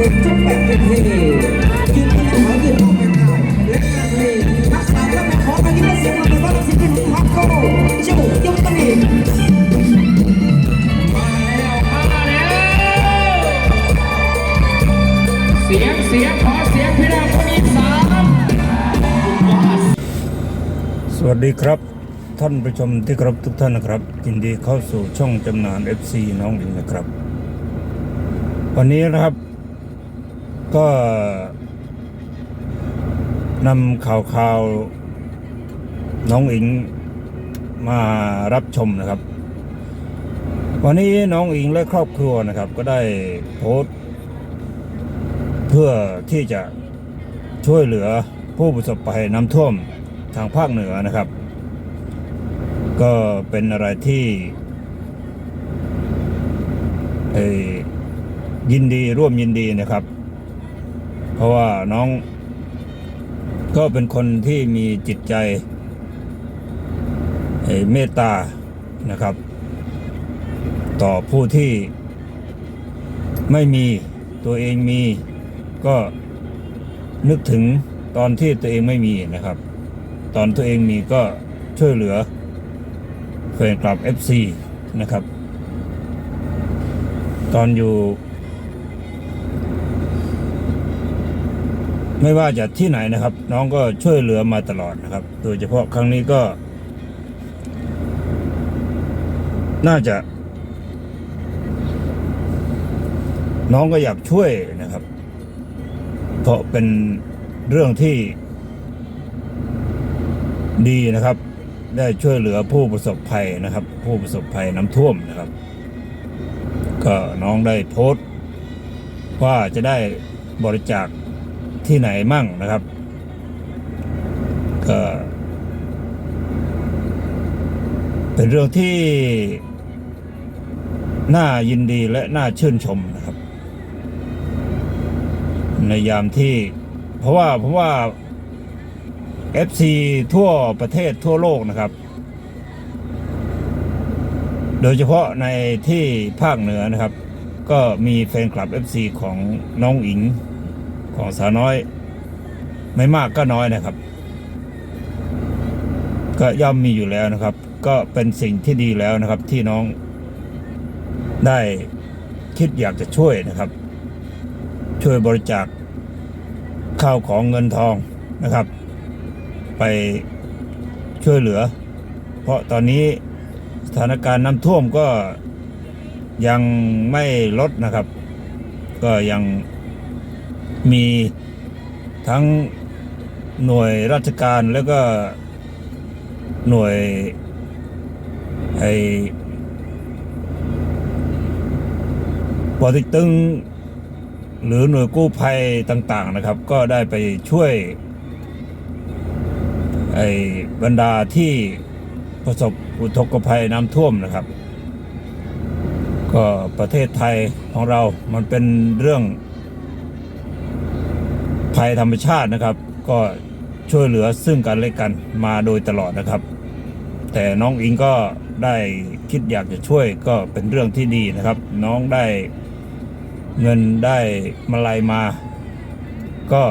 เพลงจุดแบบเป็นเพลงยืนที่หายืนเข้าไปได้และงานเพลงนักสาวและมาขอกันที่มาเสียงเสียงขอเสียงพี่น้องคนอีสานยอดสวัสดีครับ ท่านผู้ชมที่คารพทุกท่านนะครับยินดีเข้าสู่ช่องจำนาน FC น้องลิงนะครับ วันนี้นะครับ ก็นำข่าวข่าวน้องอิงมารับชมนะครับ วันนี้น้องอิงและครอบครัวนะครับ ก็ได้โพสต์เพื่อที่จะช่วยเหลือผู้ประสบภัยน้ำท่วมทางภาคเหนือนะครับ ก็เป็นอะไรที่ยินดีร่วมยินดีนะครับ เพราะว่าน้อง ก็เป็นคนที่มีจิตใจเมตตานะครับ ต่อผู้ที่ไม่มีตัวเองมีก็นึกถึงตอนที่ตัวเองไม่มีนะครับ ตอนตัวเองมีก็ช่วยเหลือแฟนคลับ FC นะครับ ตอนอยู่ ไม่ว่าจะที่ไหนนะครับ น้องก็ช่วยเหลือมาตลอดนะครับ โดยเฉพาะครั้งนี้ก็ น่าจะ น้องก็อยากช่วยนะครับ เพราะเป็นเรื่องที่ดีนะครับ ได้ช่วยเหลือผู้ประสบภัยนะครับ ผู้ประสบภัยน้ำท่วมนะครับ ก็น้องได้โพสต์ว่าจะได้บริจาค ที่ไหนมั่งนะครับก็เป็นเรื่องที่น่ายินดีและน่าชื่นชมนะครับ ในยามที่ เพราะว่าเพราะว่า FC ทั่วประเทศทั่วโลกนะครับ โดยเฉพาะในที่ภาคเหนือนะครับ ก็มีแฟนคลับ FC ของน้องอิง ของสาวน้อย ไม่มากก็น้อยนะครับ ก็ย่อมมีอยู่แล้วนะครับ ก็เป็นสิ่งที่ดีแล้วนะครับ ที่น้องได้คิดอยากจะช่วยนะครับ ช่วยบริจาคข้าวของเงินทองนะครับ ไปช่วยเหลือ เพราะตอนนี้สถานการณ์น้ำท่วมก็ยังไม่ลดนะครับ ก็ยัง มีทั้งหน่วยราชการแล้วก็หน่วยไอปอติตึงหรือหน่วยกู้ภัยต่าง ๆนะครับ ก็ได้ไปช่วยไอ้บรรดาที่ประสบอุทกภัยน้ำท่วมนะครับ ก็ประเทศไทยของเรามันเป็นเรื่อง ภัยธรรมชาตินะครับ ก็ช่วยเหลือซึ่งกันและกันมาโดยตลอดนะครับ แต่น้องอิงก็ได้คิดอยากจะช่วยก็เป็นเรื่องที่ดีนะครับ น้องได้เงินได้มาลัยมา ก็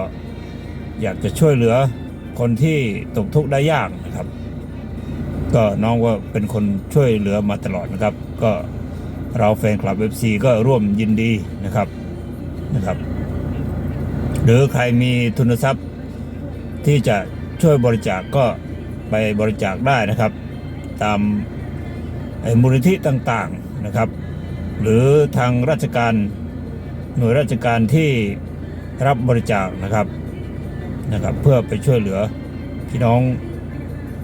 อยากจะช่วยเหลือคนที่ตกทุกข์ได้ยากนะครับ ก็น้องก็เป็นคนช่วยเหลือมาตลอดนะครับ ก็เราแฟนคลับเอฟซีก็ร่วมยินดีนะครับนะครับ หรือใครมีทุนทรัพย์ที่จะช่วยบริจาคก็ไปบริจาคได้นะครับ ตามมูลนิธิต่างๆนะครับ หรือทางราชการหน่วยราชการที่รับบริจาคนะครับนะครับ เพื่อไปช่วยเหลือพี่น้อง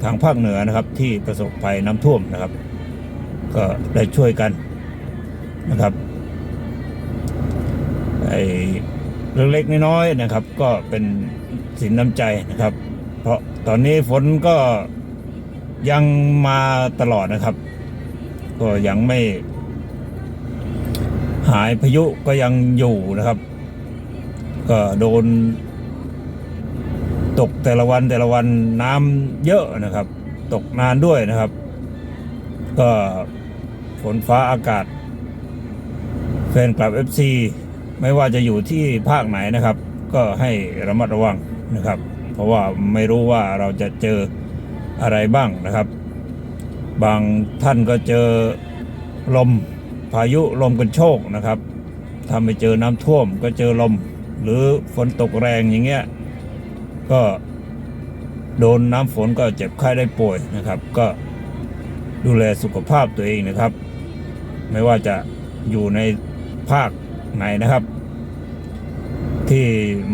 ทางภาคเหนือนะครับที่ประสบภัยน้ำท่วมนะครับ ก็ได้ช่วยกันนะครับไอ เล็กๆน้อยๆนะครับ ก็เป็นสินน้ำใจนะครับ เพราะตอนนี้ฝนก็ยังมาตลอดนะครับ ก็ยังไม่ หายพายุก็ยังอยู่นะครับ ก็โดน ตกแต่ละวันแต่ละวันน้ำเยอะนะครับ ตกนานด้วยนะครับ ก็ฝนฟ้าอากาศแฟนคลับ FC ไม่ว่าจะอยู่ที่ภาคไหนนะครับ ก็ให้ระมัดระวังนะครับ เพราะว่าไม่รู้ว่าเราจะเจออะไรบ้างนะครับ บางท่านก็เจอลมพายุลมกันโชกนะครับถ้าไม่เจอน้ำท่วมก็เจอลม หรือฝนตกแรงอย่างเงี้ยก็โดนน้ำฝนก็เจ็บไข้ได้ป่วยนะครับ ก็ดูแลสุขภาพตัวเองนะครับ ไม่ว่าจะอยู่ในภาค ไหนนะครับ ที่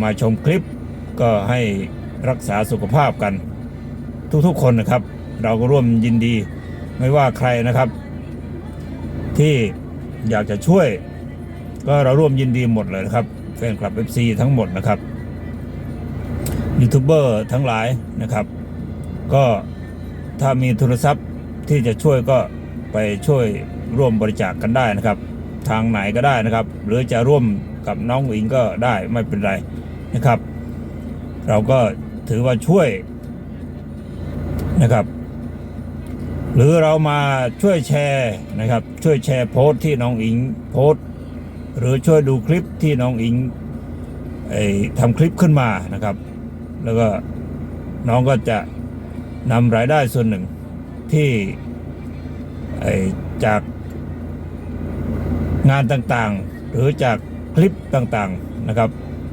มาชมคลิปก็ให้รักษาสุขภาพกัน ทุกๆคนนะครับ เราก็ร่วมยินดีไม่ว่าใครนะครับ ที่อยากจะช่วย ก็เราร่วมยินดีหมดเลยนะครับแฟนคลับ FC ทั้งหมดนะครับยูทูบเบอร์ทั้งหลายนะครับ ก็ถ้ามีทุนทรัพย์ที่จะช่วยก็ไปช่วยร่วมบริจาคกันได้นะครับ ทางไหนก็ได้นะครับ หรือจะร่วมกับน้องอิงก็ได้ไม่เป็นไรนะครับ เราก็ถือว่าช่วยนะครับ หรือเรามาช่วยแชร์นะครับ ช่วยแชร์โพสต์ที่น้องอิงโพสต์หรือช่วยดูคลิปที่น้องอิงไอทำคลิปขึ้นมานะครับ แล้วก็น้องก็จะนำรายได้ส่วนหนึ่งที่ไอจาก งานต่างๆ หรือจากคลิปต่างๆนะครับ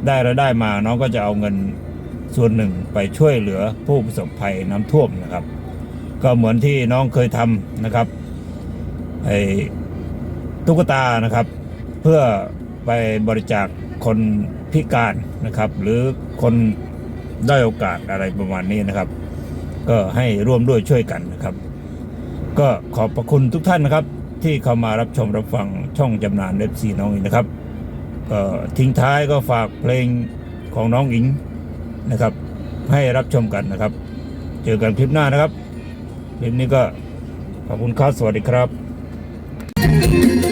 ได้รายได้มาน้องก็จะเอาเงินส่วนหนึ่งไปช่วยเหลือผู้ประสบภัยน้ำท่วมนะครับ ก็เหมือนที่น้องเคยทำนะครับไอ้ตุ๊กตานะครับ เพื่อไปบริจาคคนพิการนะครับ หรือคนด้อยโอกาสอะไรประมาณนี้นะครับ ก็ให้ร่วมด้วยช่วยกันนะครับ ก็ขอบพระคุณทุกท่านนะครับ ที่เข้ามารับชมรับฟังช่องจำนานเล็บซีน้องอิงนะครับก็ทิ้งท้ายก็ฝากเพลงของน้องอิงนะครับ ให้รับชมกันนะครับ เจอกันคลิปหน้านะครับคลิปนี้ก็ขอบคุณครับสวัสดีครับอย่